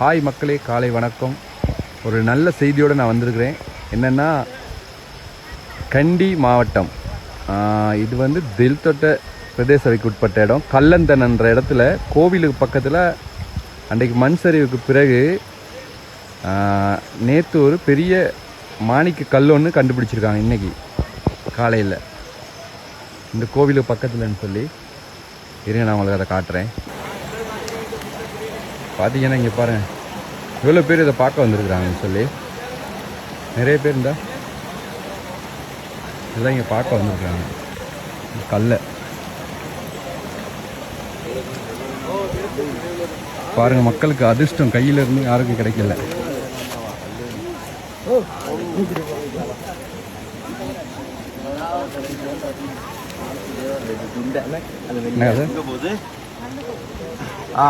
Hi மக்களே காலை வணக்கம். ஒரு நல்ல செய்தியோடு நான் வந்திருக்கிறேன். என்னென்னா கண்டி மாவட்டம். இது வந்து தில்தொட்ட பிரதேச சபைக்கு உட்பட்ட இடம். கல்லந்தன்ன்ற இடத்துல கோவிலுக்கு பக்கத்தில் அன்றைக்கு மண் சரிவுக்கு பிறகு நேற்று ஒரு பெரிய மாணிக்க கல் ஒன்று கண்டுபிடிச்சிருக்காங்க இன்னைக்கு காலையில். இந்த கோவிலுக்கு பக்கத்தில்னு சொல்லி இருங்க நான் உங்களுக்கு அதை காட்டுறேன். பார்த்தீங்கன்னா இங்கே பாருங்க. எவ்வளோ பேர் இதை பார்க்க வந்திருக்கிறாங்கன்னு சொல்லி. நிறைய பேர் இருந்தா எல்லாம் இங்கே பார்க்க வந்திருக்காங்க கல்லை. பாருங்க மக்களுக்கு அதிர்ஷ்டம். கையில இருந்து யாருக்கும் கிடைக்கல. என்ன அது? ஆ.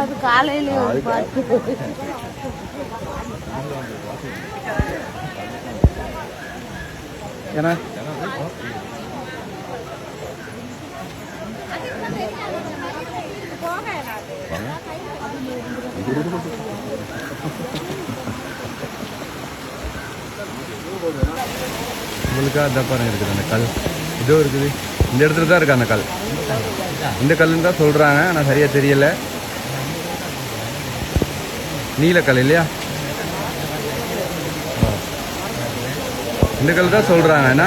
அது காலையில ஒரு பாட்டு. ஏன்னா உங்களுக்காக அந்த பாருங்க இருக்குது அந்த கல். இதோ இருக்குது. இந்த இடத்துல தான் இருக்கு அந்த கல். இந்த கல்லுன்னு தான் சொல்கிறாங்க ஆனால் சரியாக தெரியல. நீலக்கல் இல்லையா? இந்த கல் தான் சொல்கிறாங்க என்ன?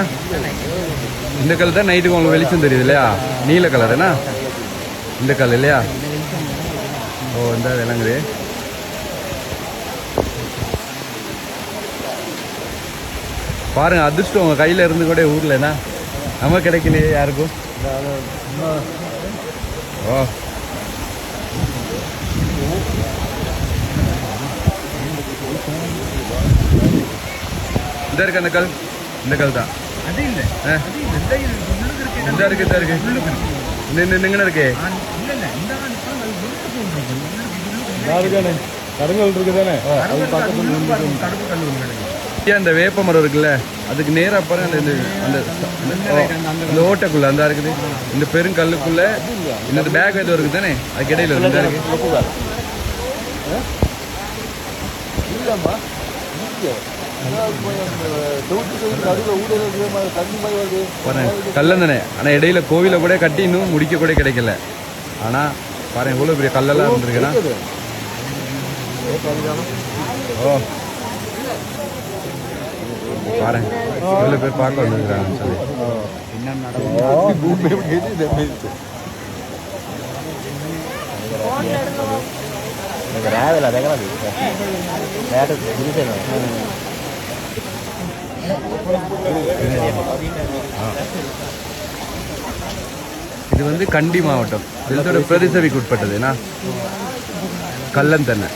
இந்த கல் தான் நைட்டுக்கு உங்களுக்கு வெளிச்சம் தெரியுது இல்லையா? நீல கலர் என்ன? இந்த கல் இல்லையா? ஓ இந்த விளங்குது. பாருங்க அதிர்ஷ்டம் உங்க கையில இருந்து கூட ஊர்ல என்ன? நம்ம கிடைக்கலையே யாருக்கும். ஓ. இந்த இருக்கு அந்த கல் இந்த கல் தான் அது இல்ல ஆ. அது இல்ல இந்த இது உள்ளுக்கு இருக்கு இந்த இருக்கு இந்த இருக்கு இல்ல இல்ல இந்த அது உள்ளுக்கு. கருங்கல் இருக்கு தானே கல்லு ஒண்ணு கிடக்கு. ஏன் அந்த வேப்ப மரம் இருக்குல்ல அதுக்கு நேரா பாருங்க அந்த இந்த- அந்த ஓட்டைக்குள்ள அந்த இருக்குது இந்த பெருங்கல்லுக்குள்ள இந்த பேக் ஏதோ இருக்கு தானே அதுக்கு இடையில இருக்கு இந்த இருக்கு பாருங்க கல்லன் தானே ஆனா இடையில கோவில கூட கட்டி இன்னும் முடிக்க கூட கிடைக்கல. ஆனா பாருங்க இவ்வளவு பெரிய கல்லெல்லாம் இருந்திருக்குன்னா. ஓ. பாருங்க பேர் பார்க்க வந்திருக்கிறாங்கன்னு சொல்லி. இது வந்து கண்டி மாவட்டம். இதோட பிரதிசபிக்கு உட்பட்டது. என்ன கல்லந்தண்ணை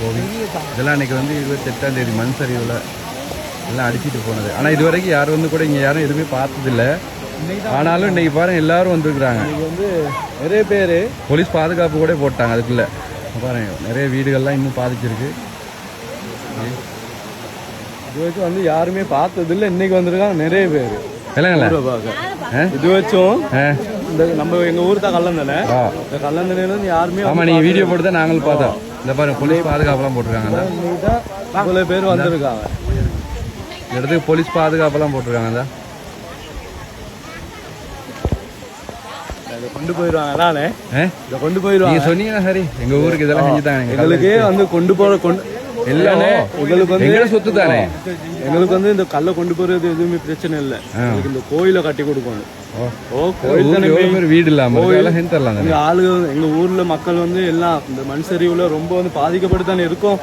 கோவில். இதெல்லாம் அன்னைக்கு வந்து இருபத்தெட்டாம் தேதி மண் சரிவில் எல்லாம் அடிச்சிட்டு போனது. ஆனால் இது வரைக்கும் யாரும் வந்து கூட இங்கே யாரும் எதுவுமே பார்த்ததில்ல. ஆனாலும் இன்னைக்கு பாருங்க எல்லாரும் வந்திருக்கிறாங்க. வந்து நிறைய பேர் போலீஸ் பாதுகாப்பு கூட போட்டாங்க அதுக்குள்ள. பாருங்க நிறைய வீடுகள்லாம் இன்னும் பாதிச்சிருக்கு. இது வரைக்கும் வந்து யாருமே பார்த்ததில்ல. இன்னைக்கு வந்திருக்காங்க நிறைய பேர்? இது வச்சும் இந்த நம்ம எங்க ஊர் தான் கல்லந்தனை. இந்த கல்லந்தனையில இருந்து யாருமே ஆமா நீங்க வீடியோ போட்டு தான் நாங்களும் பார்த்தோம். இந்த பாருங்க போலீஸ் பாதுகாப்புலாம் போட்டிருக்காங்க இவ்வளவு பேர் வந்திருக்காங்க. இந்த இடத்துக்கு போலீஸ் பாதுகாப்பெல்லாம் போட்டிருக்காங்க கொண்டு போயிடுவாங்க அதானே? இதை கொண்டு போயிடுவாங்க. நீங்க சொன்னீங்கன்னா சரி. எங்க ஊருக்கு இதெல்லாம் செஞ்சுட்டாங்க எங்களுக்கே வந்து கொண்டு போற கொண்டு எல்லாமே எங்களுக்கு வந்து சொத்து தானே? எங்களுக்கு வந்து இந்த கல்லை கொண்டு போறது எதுவுமே பிரச்சனை இல்லை. எங்களுக்கு இந்த கோயிலை கட்டி கொடுக்கணும். ஓ. கோயில் தானே வீடு இல்லாம தரலாம் எங்க ஆளுங்க எங்க ஊர்ல மக்கள் வந்து எல்லாம் இந்த மண் சரிவுல ரொம்ப வந்து பாதிக்கப்பட்டு தானே இருக்கும்.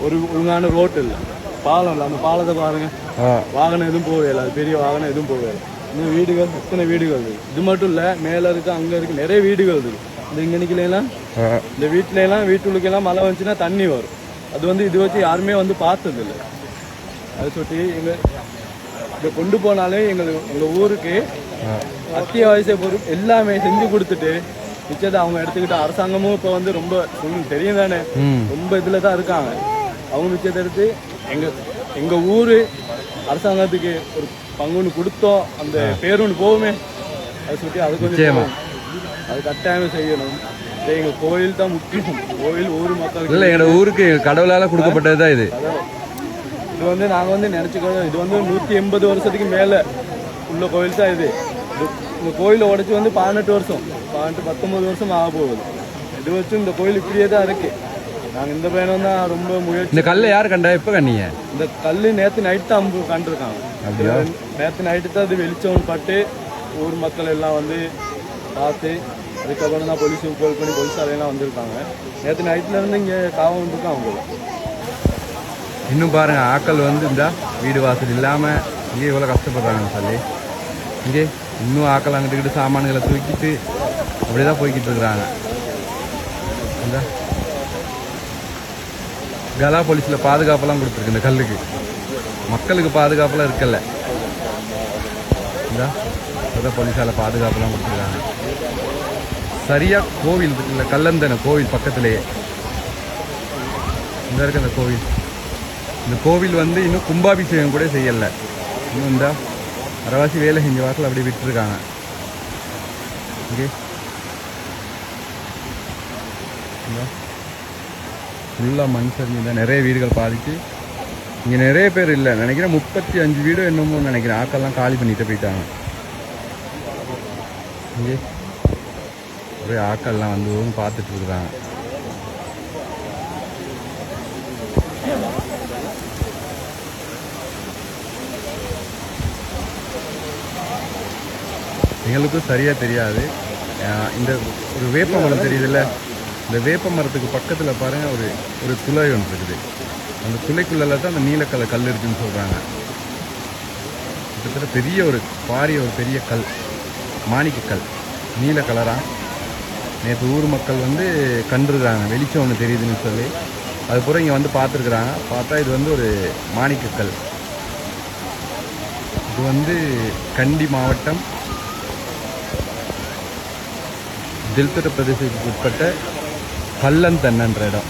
ஒரு ஒழுங்கான ரோட் இல்ல. பாலம் இல்ல. அந்த பாலத்தை பாருங்க. வாகனம் எதுவும் போகல பெரிய வாகனம் எதுவும் போகல இன்னும் வீடுகள் எத்தனை வீடுகள் இருக்கு? இது மட்டும் இல்ல மேல இருக்கு அங்க இருக்கு நிறைய வீடுகள் இருக்கு. இந்த இங்க எல்லாம். இந்த வீட்டுல எல்லாம் வீட்டுக்கு எல்லாம் மழை வந்துச்சுன்னா தண்ணி வரும். அது வந்து இது வச்சு யாருமே வந்து பார்த்தது இல்ல அது சொல்லி எங்க இதை கொண்டு போனாலே எங்களுக்கு எங்க ஊருக்கு அத்தியாவசிய பொருள் எல்லாமே செஞ்சு கொடுத்துட்டு மிச்சத்தை அவங்க எடுத்துக்கிட்டு அரசாங்கமும் இப்போ வந்து ரொம்ப உங்களுக்கு தெரியும் தானே? ரொம்ப இதில் தான் இருக்காங்க. அவங்க மிச்சத்தை எடுத்து எங்க எங்க ஊரு அரசாங்கத்துக்கு ஒரு பங்குன்னு கொடுத்தோம். அந்த பேருன்னு போகுமே. அது சொல்லி அது கொஞ்சம். அது கட்டாயம் செய்யணும். இது எங்க கோயில் தான் முக்கியம். கோயில் ஊர் மக்களுக்கு இல்லை எங்களோட ஊருக்கு கடவுளால் கொடுக்கப்பட்டது தான் இது. இது வந்து நாங்க வந்து நினைச்சுக்கிறோம். இது வந்து நூத்தி எண்பது வருஷத்துக்கு மேல உள்ள கோயில் தான் இது. இந்த கோயிலை உடைச்சு வந்து பதினெட்டு வருஷம். பதினெட்டு பத்தொன்பது வருஷம் ஆக போகுது. இது வச்சு இந்த கோயில் இப்படியே தான் இருக்கு. நாங்க இந்த பையனும் தான் ரொம்ப முயற்சி இந்த கல்லை யார் கண்டா? எப்போ கண்டீங்க? இந்த கல்லு நேத்து நைட் தான் அம்பு கண்டிருக்காங்க. அப்படியா? நேத்து நைட்டு தான் அது வெளிச்சம் பட்டு ஊர் மக்கள் எல்லாம் வந்து பார்த்து அதுக்கப்புறம் தான் போலீஸுக்கு கால் பண்ணி போலீஸாரையெல்லாம் வந்திருக்காங்க. நேற்று நைட்லேருந்து இங்கே காவல் இருக்காங்க அவங்களுக்கு இன்னும் பாருங்கள் ஆக்கள் வந்து இந்த வீடு வாசல் இல்லாமல் இங்கே இவ்வளோ கஷ்டப்படுறாங்க சொல்லி. இங்கே இன்னும் ஆக்கள் அங்கிட்டு சாமான்களை தூக்கிட்டு அப்படியே தான் போய்கிட்டு இருக்கிறாங்க. இந்த. கலா போலீஸில் பாதுகாப்பெல்லாம் கொடுத்துருக்கு இந்த கல்லுக்கு. மக்களுக்கு பாதுகாப்பெல்லாம் இருக்கல்ல இந்த போலீஸால் பாதுகாப்பெல்லாம் கொடுத்துருக்காங்க. சரியாக கோவில் இருக்குல்ல கல்லந்தன கோவில் பக்கத்திலேயே. இந்த இருக்கு அந்த கோவில். இந்த கோவில் வந்து இன்னும் கும்பாபிஷேகம் கூட செய்யலை. இன்னும் இந்த அரைவாசி வேலை செஞ்ச வாரத்தில் அப்படியே விட்டுருக்காங்க. இங்கே. ஃபுல்லாக மண் சரிஞ்சு தான் நிறைய வீடுகள் பாதிச்சு இங்கே நிறைய பேர் இல்லை. நினைக்கிறேன் முப்பத்தி அஞ்சு வீடு என்னமோ நினைக்கிறேன். ஆக்கெல்லாம் காலி பண்ணிட்டு போயிட்டாங்க. இங்கே. ஒரே ஆக்கள்லாம் வந்து பார்த்துட்டு இருக்கிறாங்க எங்களுக்கும் சரியாக தெரியாது. இந்த ஒரு வேப்ப மரம் தெரியுதுல்ல? இந்த வேப்ப மரத்துக்கு பக்கத்தில் பாருங்க ஒரு ஒரு துளை ஒன்று இருக்குது. அந்த துளைக்குள்ளே தான் அந்த நீலக்கலர் கல் இருக்குன்னு சொல்கிறாங்க கிட்டத்தட்ட பெரிய ஒரு பாரிய ஒரு பெரிய கல். மாணிக்க கல் நீல கலராக நேற்று ஊர் மக்கள் வந்து கண்டிருக்கிறாங்க வெளிச்சம் ஒன்று தெரியுதுன்னு சொல்லி. அதுக்கப்புறம் இங்கே வந்து பார்த்துருக்குறாங்க பார்த்தா இது வந்து ஒரு மாணிக்கக்கல். இது வந்து கண்டி மாவட்டம். தில்தர பிரதேசத்துக்கு உட்பட்ட கல்லந்தன்னன்ற இடம்.